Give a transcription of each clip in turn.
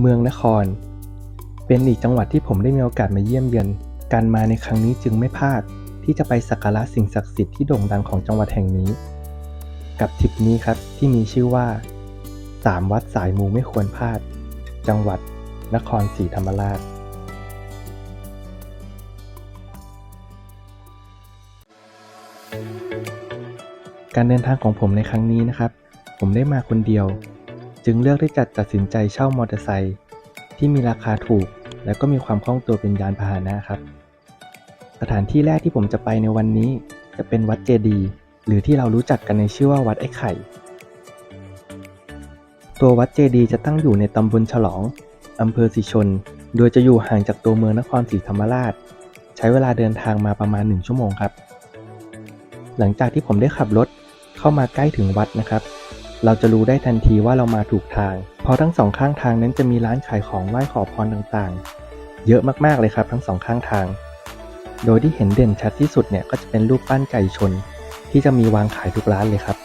เมืองนคร เป็นอีกจังหวัดที่ผมได้มีโอกาสมาเยี่ยมเยือน การมาในครั้งนี้จึงไม่พลาด ที่จะไปสักการะสิ่งศักดิ์สิทธิ์ที่โด่งดังของจังหวัดแห่งนี้ กับทริปนี้ครับที่มีชื่อว่า 3 วัดสายมูไม่ควรพลาด จังหวัดนครศรีธรรมราชการเดินทางของผมในครั้งนี้นะครับ ผมได้มาคนเดียว จึงเลือกที่จะตัดสินใจเช่ามอเตอร์ไซค์ที่มีราคาถูก และก็มีความคล่องตัวเป็นยานพาหนะครับ สถานที่แรกที่ผมจะไปในวันนี้จะเป็นวัดเจดีย์หรือที่เรารู้จักกันในชื่อว่าวัดไอ้ไข่ ตัววัดเจดีย์จะตั้งอยู่ในตำบลฉลองอำเภอสิชน โดยจะอยู่ห่างจากตัวเมืองนครศรีธรรมราช ใช้เวลาเดินทางมาประมาณ 1 ชั่วโมงครับ หลังจากที่ผมได้ขับรถเข้ามาใกล้ถึงวัดนะครับ เราจะรู้ได้ทันทีว่าเรามาถูกทาง เพราะทั้งสองข้างทางนั้นจะมีร้านขายของไหว้ขอพรต่างๆ เยอะมากๆเลยครับทั้งสองข้างทาง โดยที่เห็นเด่นชัดที่สุดเนี่ยก็จะเป็นรูปปั้นไก่ชน ที่จะมีวางขายทุกร้านเลยครับ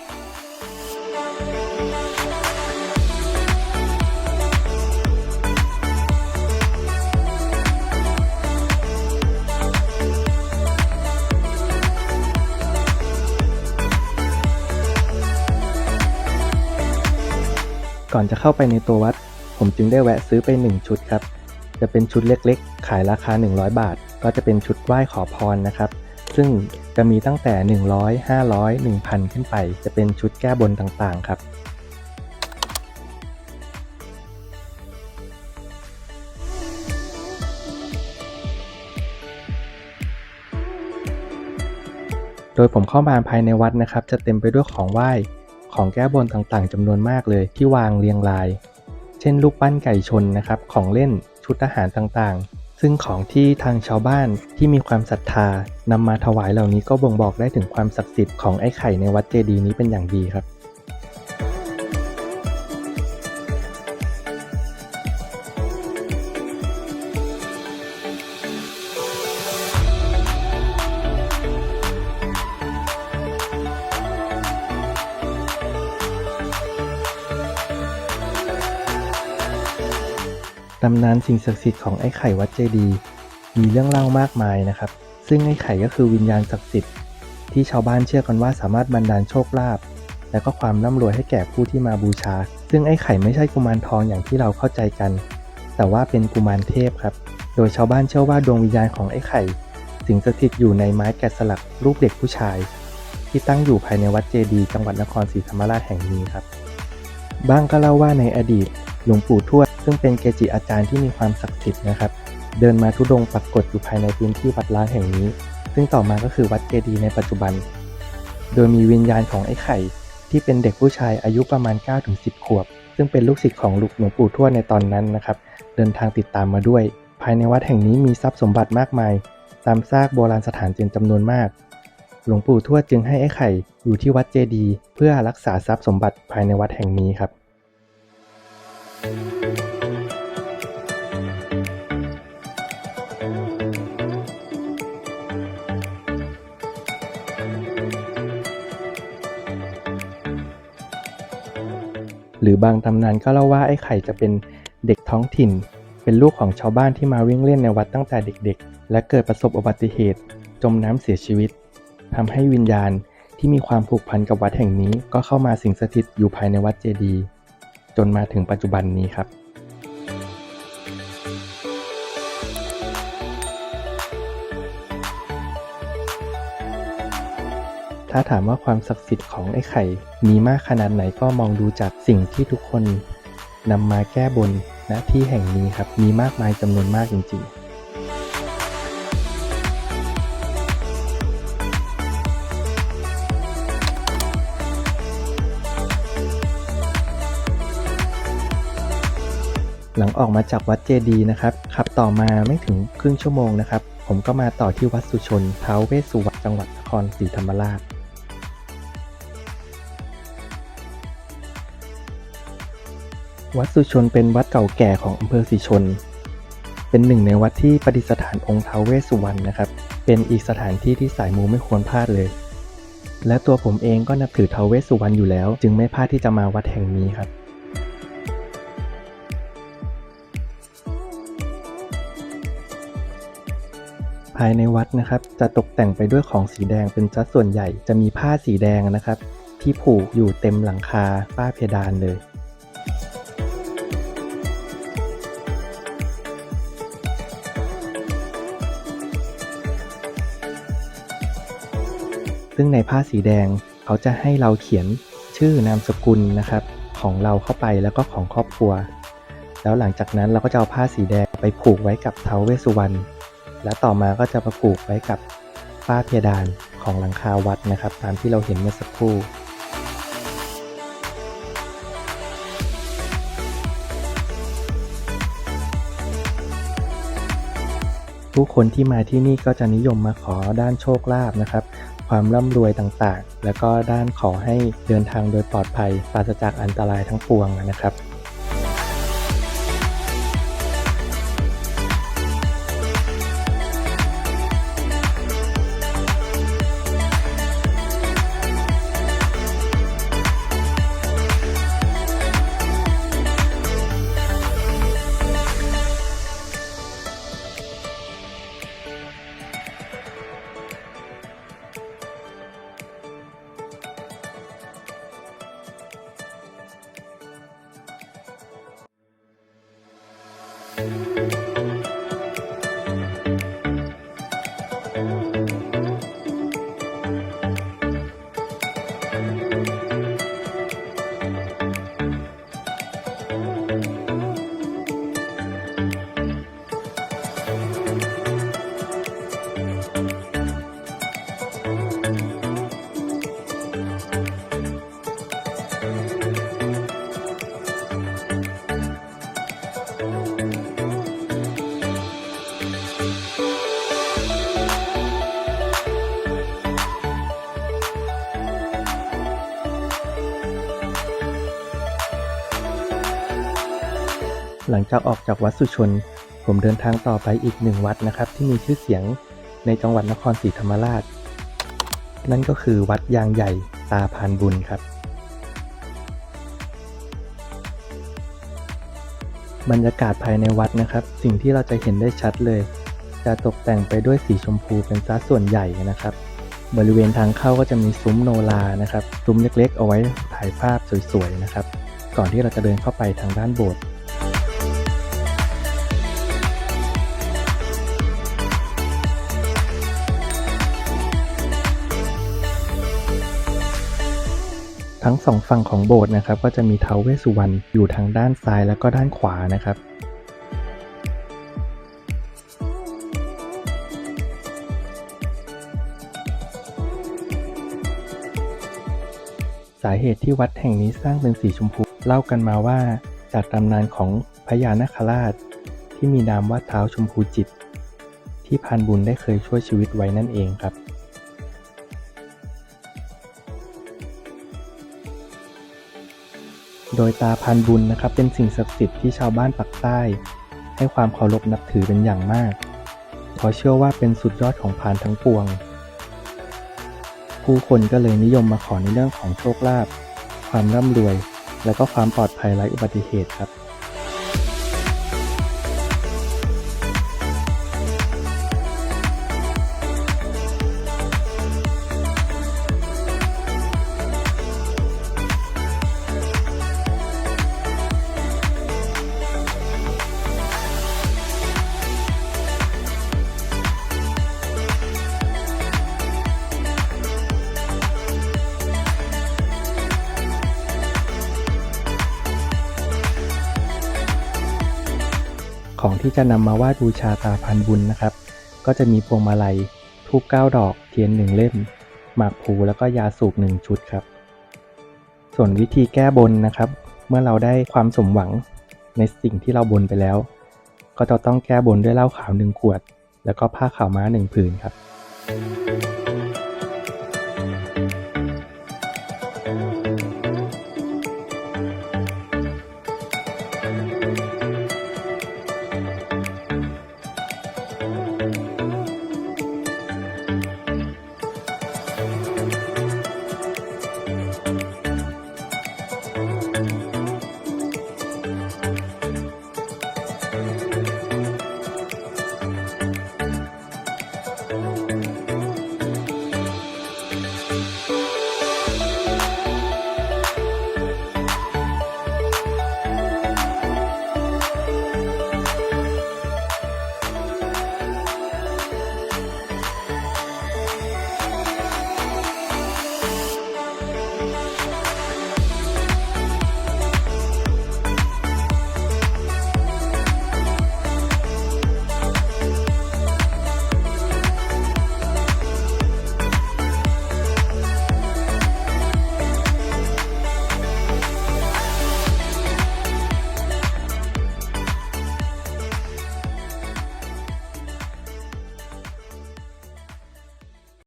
ก่อนจะเข้าไปในตัววัด ผมจึงได้แวะซื้อไป 1 ชุดครับ จะเป็นชุดเล็กๆ ขายราคา 100 บาท ก็จะเป็นชุดไหว้ขอพรนะครับ ซึ่งจะมีตั้งแต่ 100 500 1,000 ขึ้นไป จะเป็นชุดแก้บนต่างๆ ครับโดยผมเข้ามาภายในวัดนะครับ จะเต็มไปด้วยของไหว้ ของแก้บนต่างๆจำนวนมากเลยที่วางเรียงราย เช่นลูกปั้นไก่ชนนะครับของเล่นชุดทหารต่างๆ ซึ่งของที่ทางชาวบ้านที่มีความศรัทธานำมาถวายเหล่านี้ก็บ่งบอกได้ถึงความศักดิ์สิทธิ์ของไอ้ไข่ในวัดเจดีย์นี้เป็นอย่างดีครับ ตำนานสิ่งศักดิ์สิทธิ์ของไอ้ไข่วัดเจดี มีเรื่องเล่ามากมายนะครับ ซึ่งไอ้ไข่ก็คือวิญญาณศักดิ์สิทธิ์ที่ชาวบ้านเชื่อกันว่าสามารถบันดาลโชคลาภและก็ความร่ำรวยให้แก่ผู้ที่มาบูชา ซึ่งไอ้ไข่ไม่ใช่กุมารทองอย่างที่เราเข้าใจกัน แต่ว่าเป็นกุมารเทพครับ โดยชาวบ้านเชื่อว่าดวงวิญญาณของไอ้ไข่ สิงสถิตอยู่ในไม้แกะสลักรูปเด็กผู้ชาย ที่ตั้งอยู่ภายในวัดเจดี จังหวัดนครศรีธรรมราชแห่งนี้ครับ บ้างก็เล่าว่าในอดีตหลวงปู่ทวด ซึ่งเป็นเกจิอาจารย์ที่มีความศักดิ์สิทธิ์นะครับ เดินมาทุดงปรากฏอยู่ภายในพื้นที่วัดล้างแห่งนี้ ซึ่งต่อมาก็คือวัดเจดีในปัจจุบัน โดยมีวิญญาณของไอ้ไข่ ที่เป็นเด็กผู้ชายอายุประมาณ 9-10 ขวบ ซึ่งเป็นลูกศิษย์ของหลวงปู่ทวดในตอนนั้นนะครับ เดินทางติดตามมาด้วย ภายในวัดแห่งนี้มีทรัพย์สมบัติมากมาย ตามซากโบราณสถานเป็นจำนวนมาก หลวงปู่ทวดจึงให้ไอ้ไข่อยู่ที่วัดเจดี เพื่อรักษาทรัพย์สมบัติภายในวัดแห่งนี้ครับห รือบางตำนานก็เล่าว่าไอ้ไข่จะเป็นเด็กท้องถิ่น เป็นลูกของชาวบ้านที่มาวิ่งเล่นในวัดตั้งแต่เด็กๆ และเกิดประสบอุบัติเหตุ จมน้ำเสียชีวิตทำให้วิญญาณที่มีความผูกพันกับวัดแห่งนี้ก็เข้ามาสิงสถิตอยู่ภายในวัดเจดีย์จนมาถึงปัจจุบันนี้ครับ ถ้าถามว่าความศักดิ์สิทธิ์ของไอ้ไข่ มีมากขนาดไหนก็มองดูจากสิ่งที่ทุกคนนำมาแก้บนณที่แห่งนี้ครับ มีมากมายจำนวนมากจริง ๆหลังออกมาจากวัดเจดีย์นะครับ ขับต่อมาไม่ถึงครึ่งชั่วโมงนะครับ ผมก็มาต่อที่วัดสุชนเท้าวเวสสุวรรณจังหวัดนครศรีธรรมราช วัดสุชนเป็นวัดเก่าแก่ของอำเภอสีชน เป็นหนึ่งในวัดที่ปฏิสถานองค์ท้าวเวสสุวรรณนะครับ เป็นอีกสถานที่ที่สายมูไม่ควรพลาดเลย และตัวผมเองก็นับถือท้าวเวสสุวรรณอยู่แล้ว จึงไม่พลาดที่จะมาวัดแห่งนี้ครับภายในวัดนะครับจะตกแต่งไปด้วยของสีแดงเป็นจัดส่วนใหญ่จะมีผ้าสีแดงนะครับ ที่ผูกอยู่เต็มหลังคาฝ้าเพดานเลย ซึ่งในผ้าสีแดงเขาจะให้เราเขียนชื่อนามสกุลนะครับ ของเราเข้าไปแล้วก็ของครอบครัว แล้วหลังจากนั้นเราก็จะเอาผ้าสีแดงไปผูกไว้กับเท้าวเวสสุวรรณและต่อมาก็จะมาผูกไว้กับฝ้าเพดานของหลังคาวัดนะครับ ตามที่เราเห็นเมื่อสักครู่ผู้คนที่มาที่นี่ก็จะนิยมมาขอด้านโชคลาภนะครับ ความร่ำรวยต่างๆ แล้วก็ด้านขอให้เดินทางโดยปลอดภัยปราศจากอันตรายทั้งปวงนะครับ Música หลังจากออกจากวัดสุชน ผมเดินทางต่อไปอีกหนึ่งวัดนะครับ ที่มีชื่อเสียงในจังหวัดนครศรีธรรมราช นั่นก็คือวัดยางใหญ่ตาพานบุญครับ บรรยากาศภายในวัดนะครับ สิ่งที่เราจะเห็นได้ชัดเลย จะตกแต่งไปด้วยสีชมพูเป็นซะส่วนใหญ่นะครับ บริเวณทางเข้าก็จะมีซุ้มโนลานะครับซุ้มเล็กๆ เอาไว้ถ่ายภาพสวยๆนะครับ ก่อนที่เราจะเดินเข้าไปทางด้านโบสถ์ ทั้งสองฝั่งของโบสถ์นะครับก็จะมีเท้าวเวสสุวรรณอยู่ทางด้านซ้ายแล้วก็ด้านขวานะครับสาเหตุที่วัดแห่งนี้สร้างเป็นสีชมพูเล่ากันมาว่าจากตำนานของพญานาคราช ที่มีนามว่าเท้าชมพูจิต ที่พานบุญได้เคยช่วยชีวิตไว้นั่นเองครับ โดยตาพันบุญนะครับเป็นสิ่งศักดิ์สิทธิ์ที่ชาวบ้านปักใต้ ให้ความเคารพนับถือเป็นอย่างมากเพราะเชื่อว่าเป็นสุดยอดของพานทั้งปวง ผู้คนก็เลยนิยมมาขอในเรื่องของโชคลาภความร่ำรวย และก็ความปลอดภัยไร้อุบัติเหตุครับ ของที่จะนำมาไหว้บูชาตาพันบุญนะครับ ก็จะมีพวงมาลัยทูบเก้าดอก เทียนหนึ่งเล่ม หมากพลูแล้วก็ยาสูบหนึ่งชุดครับ ส่วนวิธีแก้บนนะครับ เมื่อเราได้ความสมหวังในสิ่งที่เราบนไปแล้ว ก็จะต้องแก้บนด้วยเหล้าขาวหนึ่งขวด แล้วก็ผ้าขาวม้าหนึ่งผืนครับ